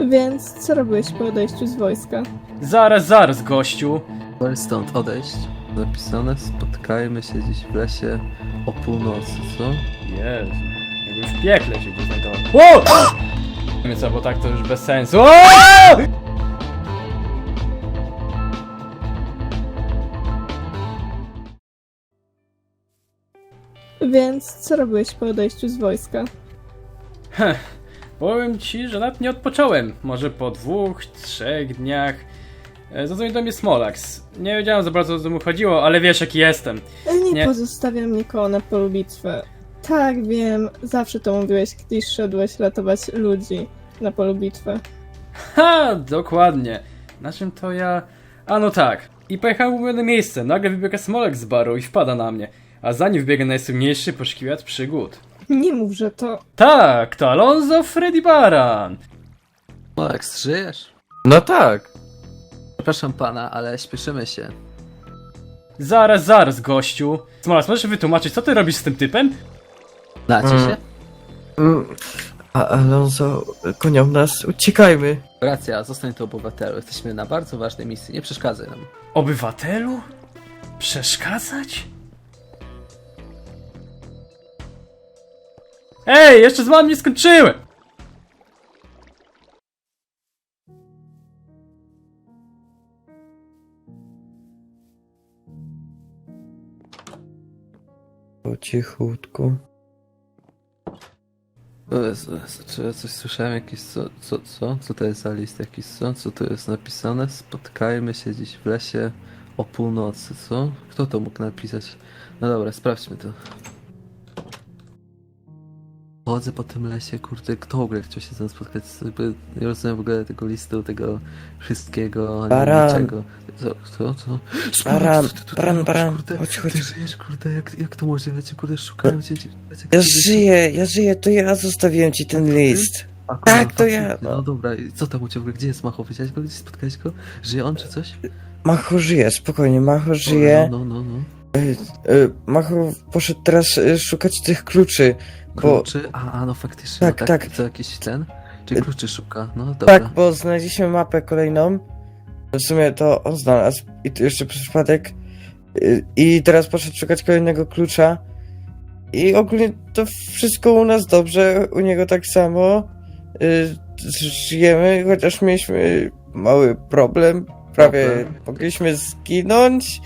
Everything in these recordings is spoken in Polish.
Więc co robiłeś po odejściu z wojska? Zaraz, zaraz, gościu. Wolę stąd odejść. Napisane, spotkajmy się dziś w lesie o północy, co? Jezu, jakbym w piekle się gdzieś znajdował. Wiemy co, bo tak to już bez sensu. O! Więc co robiłeś po odejściu z wojska? Powiem ci, że nawet nie odpocząłem. Może po dwóch, trzech dniach. E, Zadzwonił do mnie Smolax. Nie wiedziałem za bardzo o co mu chodziło, ale wiesz jaki jestem. Nie, Nie. pozostawiam nikogo na polu bitwy. Tak, wiem, zawsze to mówiłeś, gdy szedłeś ratować ludzi na polu bitwy. Ha, dokładnie. Na czym to ja... A no tak. I pojechałem w umówione miejsce. Nagle wybiega Smolek z baru i wpada na mnie. A za nim wbiega najsłynniejszy poszukiwacz przygód. Nie mów, że to... Tak, to Alonso Freddy Baran. Max, żyjesz? No tak. Przepraszam pana, ale śpieszymy się. Zaraz, zaraz, gościu. Smolas, możesz wytłumaczyć, co ty robisz z tym typem? Znacie Mm. się? Mm, A Alonso gonią nas, uciekajmy. Racja, zostań tu obywatelu. Jesteśmy na bardzo ważnej misji, nie przeszkadzaj nam. Obywatelu? Przeszkadzać? Ej, jeszcze z wami nie skończyłem! Po cichutku. O Jezu, Jezu, czy ja coś słyszałem? Jakiś co? Co? Co? Co to jest za list? Jakiś co? Co tu jest napisane? Spotkajmy się dziś w lesie o północy, co? Kto to mógł napisać? No dobra, sprawdźmy to. Chodzę po tym lesie, kurde, kto w ogóle chciał się ze mną spotkać? Nie rozumiem w ogóle tego listu, tego wszystkiego, Baran. niczego. Co? Co? Co? Baran, ty baran, robisz, baran, kurde? chodź, chodź. Ty żyjesz, kurde, jak, jak to możliwe? Cię, kurde, szukałem cię. cię- Ja żyję, ja żyję, to ja zostawiłem ci ten list. A, Tak, to faktycznie. ja, no. No dobra, i co tam u ciebie w ogóle? Gdzie jest Macho? Widziałeś go gdzieś? Spotkałeś go? Żyje on czy coś? Macho żyje, spokojnie, Macho żyje. No, no, no. no. Y, Macho poszedł teraz y, szukać tych kluczy. Bo, Kluczy? A, a, no faktycznie. Tak, no, tak. Co, jakiś ten? Czy kluczy szuka? No dobra. tak, bo znaleźliśmy mapę kolejną. W sumie to on znalazł. I to jeszcze przez przypadek. I teraz poszedł szukać kolejnego klucza. I ogólnie to wszystko u nas dobrze, u niego tak samo. Żyjemy, chociaż mieliśmy mały problem. Prawie mogliśmy zginąć.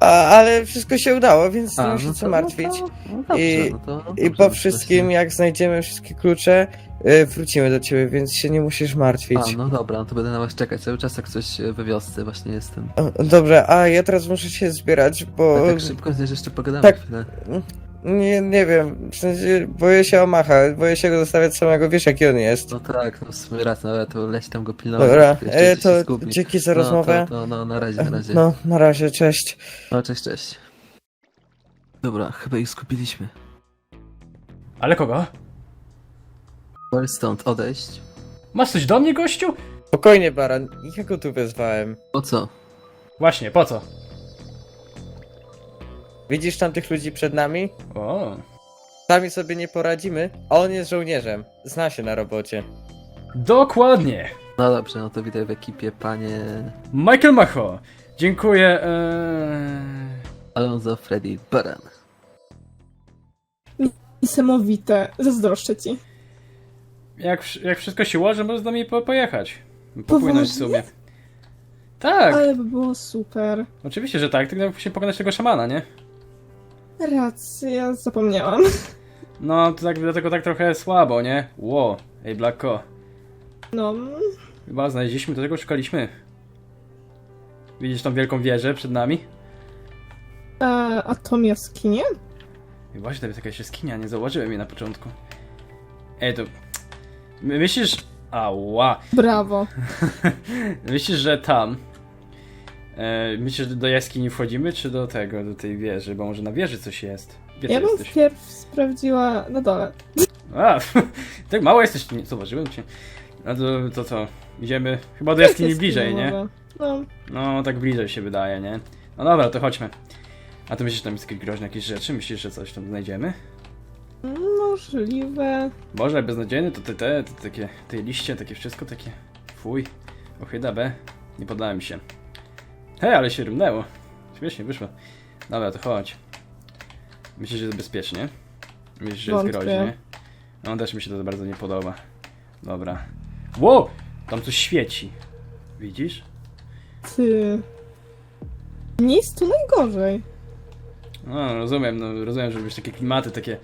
A, ale wszystko się udało, więc nie A, się no co to- martwić. No to, no dobrze, I- no to, I dobrze, po no to wszystkim, jak znajdziemy wszystkie klucze, y, wrócimy do ciebie, więc się nie musisz martwić. A, no dobra, no to będę na was czekać cały czas, jak coś e, we wiosce właśnie jestem. O, Dobrze, a ja teraz muszę się zbierać, bo A tak szybko, że jeszcze pogadamy tak. chwilę. Nie, nie wiem, w sensie boję się Omaha, boję się go zostawiać samego, wiesz jaki on jest. No tak, no w sumie raz, no ale to leć tam go pilnować. Dobra, jeszcze e, się to zgubi. dzięki za no, rozmowę. To, to, no, na razie, na razie. No, na razie, cześć. No, cześć, cześć. Dobra, chyba ich skupiliśmy. Ale kogo? Wolę stąd odejść. Masz coś do mnie, gościu? Spokojnie, Baran, ja go tu wezwałem. Po co? Właśnie, po co? Widzisz tam tych ludzi przed nami? O, Sami sobie nie poradzimy, a on jest żołnierzem, zna się na robocie. dokładnie. No dobrze, no to witaj w ekipie, panie Michael Macho. Dziękuję. Eee... Alonso Freddy Baran. Niesamowite, zazdroszczę ci. Jak, wsz- jak wszystko się ułoży, może z nami po, pojechać. Popłynąć w Poważnie? sumie. Tak, Ale by było super. oczywiście, że tak, tylko musimy pokonać tego szamana, nie? Racja, zapomniałam. No, to tak, dlatego tak trochę słabo, nie? Ło, ej Blacko. No, Chyba znaleźliśmy, do tego szukaliśmy. Widzisz tą wielką wieżę przed nami? e, a to jaskinie? I właśnie, to jest jakaś jaskinia, nie zauważyłem jej na początku. Ej, to... My- Myślisz... Ała. Brawo. Myślisz, że tam... E, myślisz, że do jaskini wchodzimy, czy do tego, do tej wieży? Bo może na wieży coś jest. Gdzie Ja bym jesteś? wpierw sprawdziła na dole. A, tak mało jesteś, nie zauważyłem cię. No to, to co? Idziemy chyba do Jak jaskini bliżej, nie? może? No, No, tak bliżej się wydaje, nie? No dobra, to chodźmy. A ty myślisz, że tam jest jakieś groźne jakieś rzeczy? Myślisz, że coś tam znajdziemy? Możliwe. Boże, beznadziejny to te, te, te takie, te liście, takie wszystko takie, fuj, ochyda B, nie podałem się. Hej, ale się rymnęło, śmiesznie wyszło. Dobra, to chodź. Myślisz, że jest bezpiecznie? Myślisz, że jest Wątpię. groźnie? No, też mi się to bardzo nie podoba. Dobra. Wow! Tam coś świeci. Widzisz? Ty. Jest tu najgorzej. No, rozumiem, no, rozumiem, że lubisz takie klimaty, takie...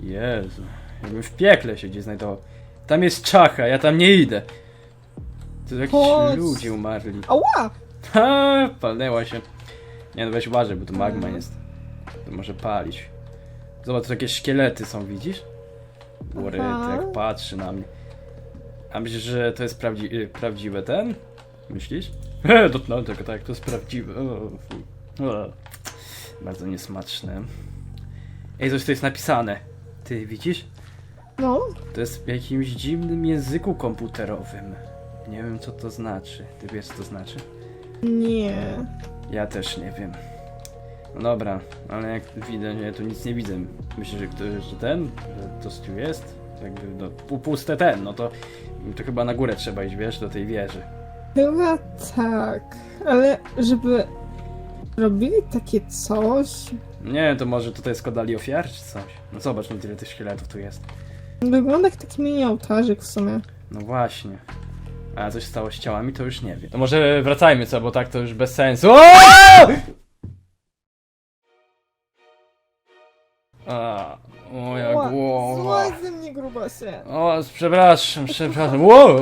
Jezu, jakbym w piekle się gdzieś znajdował. Tam jest czacha, ja tam nie idę. To jakiś Chodź. ludzie umarli. Ała! Ha, palnęła się. Nie no, weź uważaj, bo tu magma jest. To może palić. Zobacz, tu jakieś szkielety są, widzisz? Jak patrzy na mnie. A myślisz, że to jest prawdzi y, prawdziwe ten? Myślisz? He, dotknąłem tego, tak, to jest prawdziwe. O. O, bardzo niesmaczne. Ej, coś tu jest napisane. Ty widzisz? No, To jest w jakimś dziwnym języku komputerowym. Nie wiem, co to znaczy. Ty wiesz, co to znaczy? Nie. Ja też nie wiem. No dobra, ale jak widzę, ja tu nic nie widzę. Myślę, że ktoś, że ten, że to tu jest, jakby no, pu- puste ten, no to, to chyba na górę trzeba iść, wiesz, do tej wieży. Chyba tak. Ale żeby robili takie coś, Nie, to może tutaj składali ofiar czy coś. No zobacz, no tyle tych szkieletów tu jest. wygląda jak taki mini ołtarzyk w sumie. No właśnie. A coś stało z ciałami, to już nie wiem. To może wracajmy, co, bo tak to już bez sensu. O! A, moja Ła, głowa. Złaź ze mnie grubasie. O, przepraszam, przepraszam. Wow!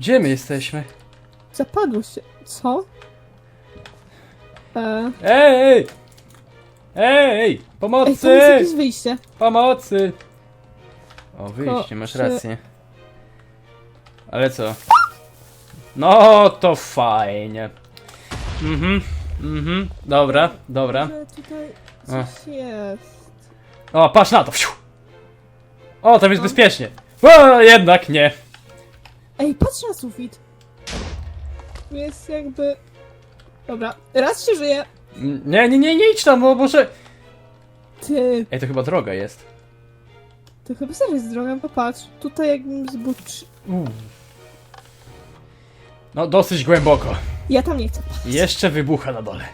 Gdzie my jesteśmy? Zapadło się. Co? E, Ej! Ej! ej, tam Pomocy! jest jakieś wyjście. Pomocy! O, wyjście, Ko- masz czy- rację. Ale co? No, to fajnie. Mhm, mhm, dobra, dobra. Że tutaj coś jest. O, patrz na to! Wsiu! O, tam jest No. bezpiecznie. O, jednak nie. Ej, patrz na sufit. Tu jest jakby... Dobra, raz się żyje. Nie, nie, nie, nie idź tam, bo może... Ty, Ej, to chyba droga jest. to chyba serio jest droga, popatrz. Tutaj jakbym zbuczy... Uuu. No, dosyć głęboko. Ja tam nie chcę. I Jeszcze wybucha na dole.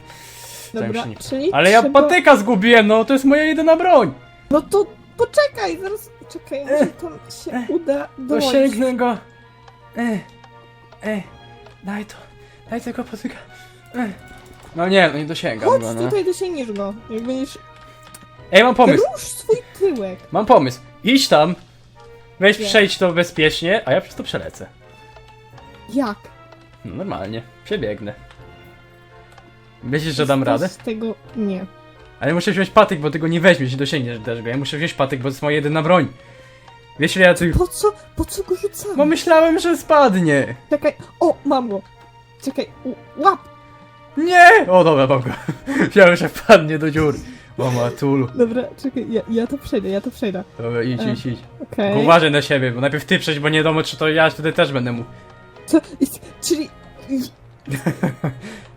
Tam Dobra, się nie- czyli Ale ja trzeba... patyka zgubiłem, no, to jest moja jedyna broń. No to poczekaj, zaraz... Czekaj, może tam się uda To dojść. sięgnę go. E, e, daj to, daj tego patyka. E. No nie, no nie dosięgam Chodź go, no. tutaj, dosięgniesz go. Jak będziesz... Ej, mam pomysł, Rusz swój tyłek. mam pomysł. Idź tam, weź Gdzie? przejdź to bezpiecznie, a ja przez to przelecę. Jak? No normalnie, przebiegnę. Myślisz, że dam radę? Z tego... Nie. Ale muszę wziąć patyk, bo ty go nie weźmiesz i dosięgniesz też go. Ja muszę wziąć patyk, bo to jest moja jedyna broń. Wiesz ile ja tu... Po co? Po co go rzucamy? Bo myślałem, że spadnie. Czekaj. O, mam go. Czekaj, u- łap. Nie! O dobra, mam go. Myślałem, że wpadnie do dziur. O matulu. Dobra, czekaj, ja, ja to przejdę, ja to przejdę. Dobra, idź, E. idź, idź. Okej. Tylko Uważaj na siebie, bo najpierw ty przejść, bo nie wiadomo, czy to ja wtedy też będę mógł. Co? Czyli...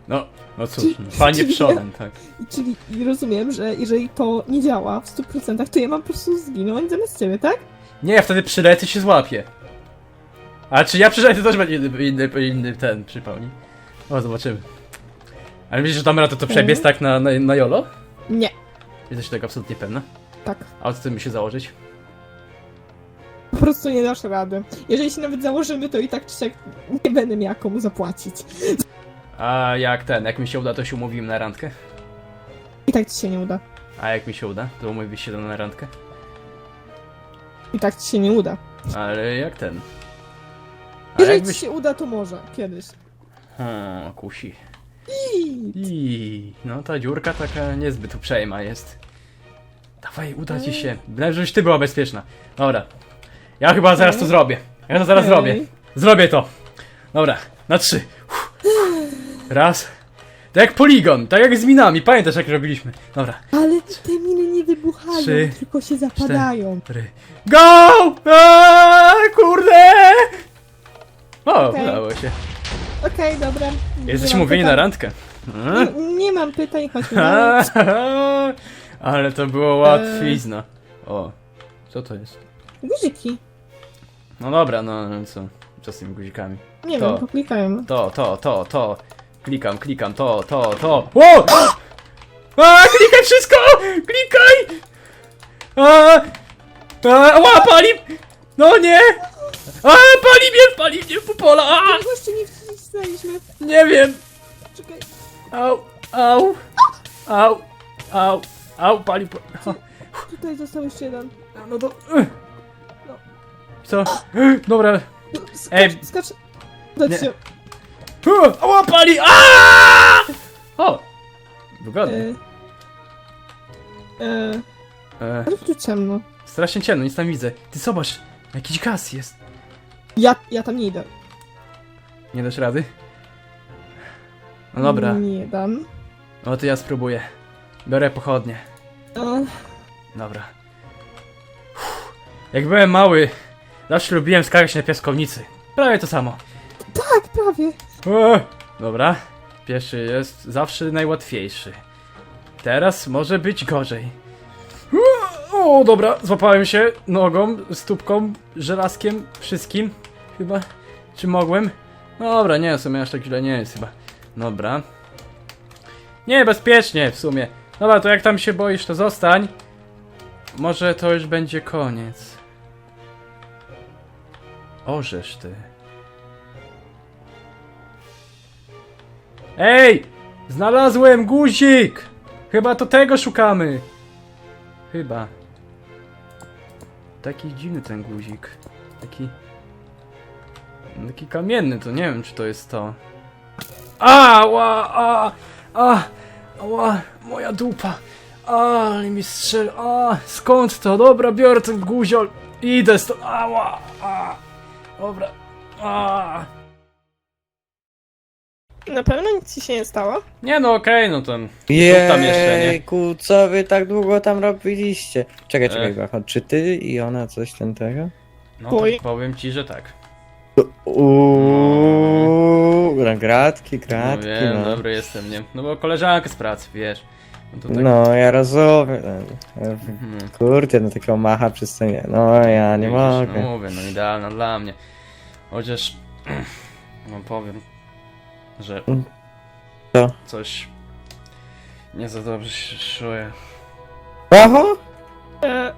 No, no cóż, Czyli- no, panie czyli- przodem, tak. Czyli rozumiem, że jeżeli to nie działa w 100%, to ja mam po prostu zginąć zamiast ciebie, tak? Nie, ja wtedy przylecę i się złapię. A czy ja przylecę, to też będzie inny, inny, inny ten przypomnij. O, zobaczymy. Ale myślisz, że damy radę to przebiec tak na, na, na jolo? Nie. Jesteś tego absolutnie pewna? Tak. A co ty mi się założyć? Po prostu nie dasz rady. Jeżeli się nawet założymy, to i tak czy siak nie będę miała komu zapłacić. A jak ten, jak mi się uda, to się umówimy na randkę? I tak ci się nie uda. A jak mi się uda, to umówisz się na randkę? I tak ci się nie uda. Ale jak ten? A Jeżeli jakbyś... ci się uda, to może. Kiedyś. Hmm, kusi. I... No ta dziurka taka niezbyt uprzejma jest. Dawaj, uda ci się. Bynajmniej, żebyś ty była bezpieczna. Dobra. Ja chyba zaraz to zrobię. Ja to zaraz zrobię. Zrobię to. Dobra, na trzy. Uff. Raz. Tak jak poligon, tak jak z minami. Pamiętasz jak robiliśmy. Dobra. Ale te miny nie wybuchają, Trzy, tylko się zapadają. Cztery. Go! Eee, kurde! O, Okej. udało się. Okej, dobra. Nie Jesteśmy mam mówieni na pytań. randkę. Nie, nie mam pytań, chodźmy dalej. Ale to było łatwizna. O, co to jest? Guziki. No dobra, no, no co? Co z tymi guzikami? Nie To. wiem, poklikajmy. To, to, to, to. Klikam, klikam, to, to, to. O! A, klikaj wszystko! Klikaj! A, a, ła, pali! No nie! A, pali mnie, pali mnie w pola! A, Właśnie nie wcisnęliśmy. nie wiem! Czekaj. Au, au, au, au, au, pali. Po... Tutaj został jeszcze jeden. No to. Co? Dobra. Skacz, Ej. skacz. Dać Nie. się. Ała, pali! Aaaa! O! Wygodnie. E, e, E, ale tu ciemno. strasznie ciemno, nic tam widzę. Ty zobacz, jakiś gaz jest. Ja, ja tam nie idę. Nie dasz rady? No dobra, Nie dam. no to ja spróbuję. Biorę pochodnie. E, Dobra. Uff. Jak byłem mały, zawsze lubiłem skakać na piaskownicy. Prawie to samo. tak, prawie. O, dobra. Pierwszy jest zawsze najłatwiejszy. Teraz może być gorzej. O, dobra, złapałem się nogą, stópką, żelazkiem, wszystkim. Chyba. Czy mogłem? Dobra, nie, w sumie aż tak źle nie jest chyba. Dobra. Nie, bezpiecznie w sumie. Dobra, to jak tam się boisz, to zostań. Może to już będzie koniec. Orzesz ty. Ej! Znalazłem guzik! Chyba to tego szukamy. Chyba. Taki dziwny ten guzik. Taki... Taki kamienny, to nie wiem czy to jest to. Ała! A! A! Ała! Moja dupa! A, ale mi strzel... A! Skąd to? Dobra, biorę ten guziol. Idę stąd. Ała! A! Dobra. A! Na pewno nic ci się nie stało? Nie no, okej, no to... tam jeszcze, nie? Jejku, co wy tak długo tam robiliście? Czekaj, czekaj, Ech. Czy ty i ona coś ten tego? No Oj. tak powiem ci, że tak. Uuuu, no, gratki, No gratki, wiem, no. dobry jestem, nie? No bo koleżanka z pracy, wiesz. No to tak... No, ja rozumiem. Mhm. Kurde, no takiego macha przez to nie. No, ja nie Widzisz, mogę. No mówię, no idealna dla mnie. Chociaż... No powiem, że... Co? Coś... Nie za dobrze się czuję. Oho! E,